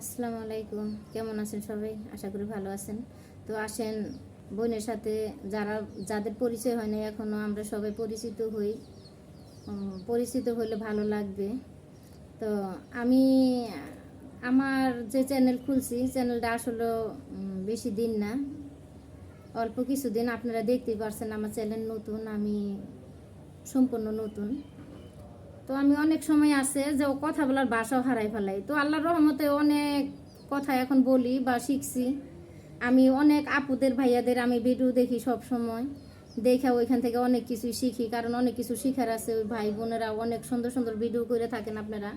আসসালামু আলাইকুম। কেমন আছেন সবাই? আশা করি ভালো আছেন। তো আসেন, বোনের সাথে যারা, যাদের পরিচয় হয় না এখনও আমরা সবাই পরিচিত হই। পরিচিত হলে ভালো লাগবে। তো আমি, আমার যে চ্যানেল খুলছি চ্যানেলটা আসলে বেশি দিন না। অল্প কিছুদিন আপনারা দেখতেই পারছেন, আমার চ্যানেল নতুন, আমি সম্পূর্ণ নতুন। তো আমি অনেক সময় আছে যে ও কথা বলার ভাষাও হারাই ফেলাই। তো আল্লাহর রহমতে অনেক কথা এখন বলি বা শিখছি। আমি অনেক আপুদের, ভাইয়াদের আমি ভিডিও দেখি সব সময়। দেখে ওইখান থেকে অনেক কিছু শিখি, কারণ অনেক কিছু শিখার আছে। ওই ভাই বোনেরা অনেক সুন্দর সুন্দর ভিডিও করে থাকেন আপনারা।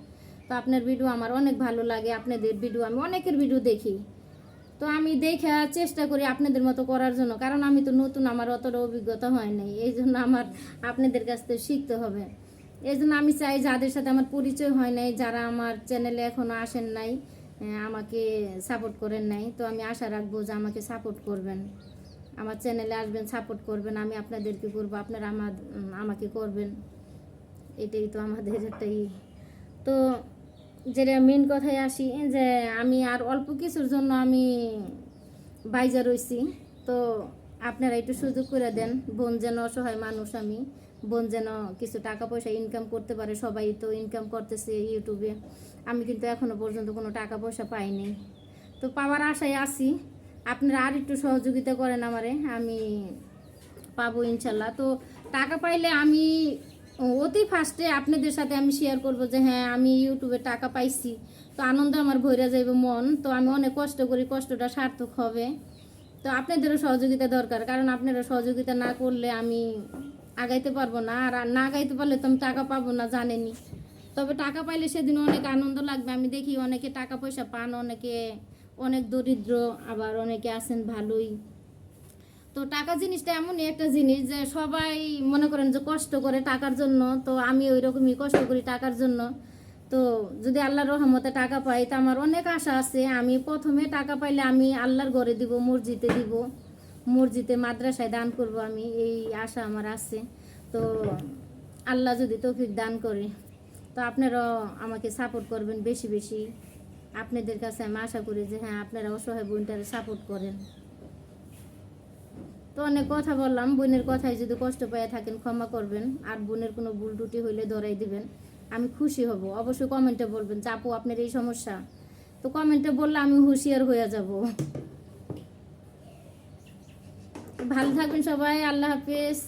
তো আপনার ভিডিও আমার অনেক ভালো লাগে, আপনাদের ভিডিও আমি অনেকের ভিডিও দেখি। তো আমি দেখে চেষ্টা করি আপনাদের মতো করার জন্য, কারণ আমি তো নতুন, আমার অতটা অভিজ্ঞতা হয় নাই। এই জন্য আমার আপনাদের কাছ থেকে শিখতে হবে। এই জন্য আমি চাই যাদের সাথে আমার পরিচয় হয় নাই, যারা আমার চ্যানেলে এখনও আসেন নাই আমাকে সাপোর্ট করেন নাই, তো আমি আশা রাখব যে আমাকে সাপোর্ট করবেন। আমার চ্যানেলে আসবেন সাপোর্ট করবেন, আমি আপনাদেরকে করব, আপনারা আমার আমাকে করবেন। এটাই তো আমাদের একটাই তো যেটা মেন কথায় আসি, যে আমি আর অল্প কিছুর জন্য আমি বাইজা রইছি। তো আপনারা একটু সুযোগ করে দেন, বোন যেন অসহায় মানুষ আমি, বোন যেন কিছু টাকা পয়সা ইনকাম করতে পারে, সবাই তো ইনকাম করতেছে ইউটিউবে আমি কিন্তু এখনও পর্যন্ত কোনো টাকা পয়সা পাইনি। তো পাওয়ার আশায় আছি, আপনারা আর একটু সহযোগিতা করেন আমারে, আমি পাবো ইনশাল্লাহ। তো টাকা পাইলে আমি অতি ফার্স্টে আপনাদের সাথে আমি শেয়ার করব যে হ্যাঁ আমি ইউটিউবে টাকা পাইছি। তো আনন্দ আমার ভৈরা যাইবে মন, তো আমি অনেক কষ্ট করি, কষ্টটা সার্থক হবে। তো আপনাদেরও সহযোগিতা দরকার, কারণ আপনারা সহযোগিতা না করলে আমি আগাইতে পারব না, আর না আগাইতে পারলে তো আমি টাকা পাবো না জানেনি তবে টাকা পাইলে সেদিন অনেক আনন্দ লাগবে। আমি দেখি অনেকে টাকা পয়সা পান, অনেকে অনেক দরিদ্র, আবার অনেকে আছেন ভালোই। তো টাকা জিনিসটা এমনই একটা জিনিস যে সবাই মনে করেন যে কষ্ট করে টাকার জন্য, তো আমি ওই রকমই কষ্ট করি টাকার জন্য। তো যদি আল্লাহর রহমতে টাকা পাই, তো আমার অনেক আশা আছে। আমি প্রথমে টাকা পাইলে আমি আল্লাহর ঘরে দিব, মসজিদে দিব। মসজিদে মাদ্রাসায় দান করব আমি, এই আশা আমার আছে। তো আল্লাহ যদি তৌফিক দান করে, তো আপনারাও আমাকে সাপোর্ট করবেন বেশি বেশি। আপনাদের কাছে আমি আশা করি যে হ্যাঁ আপনারা অসহায় বোনটারে সাপোর্ট করেন। তো অনেক কথা বললাম, বোনের কথায় যদি কষ্ট পেয়ে থাকেন ক্ষমা করবেন, আর বোনের কোনো ভুল টুটি হইলে ধরাই দিবেন। আমি খুশি হব। অবশ্যই কমেন্টে বলবেন যে, আপু, আপনার এই সমস্যা। তো কমেন্টে বললে আমি হুঁশিয়ার হয়ে যাব। ভালো থাকবেন সবাই, আল্লাহ হাফিজ।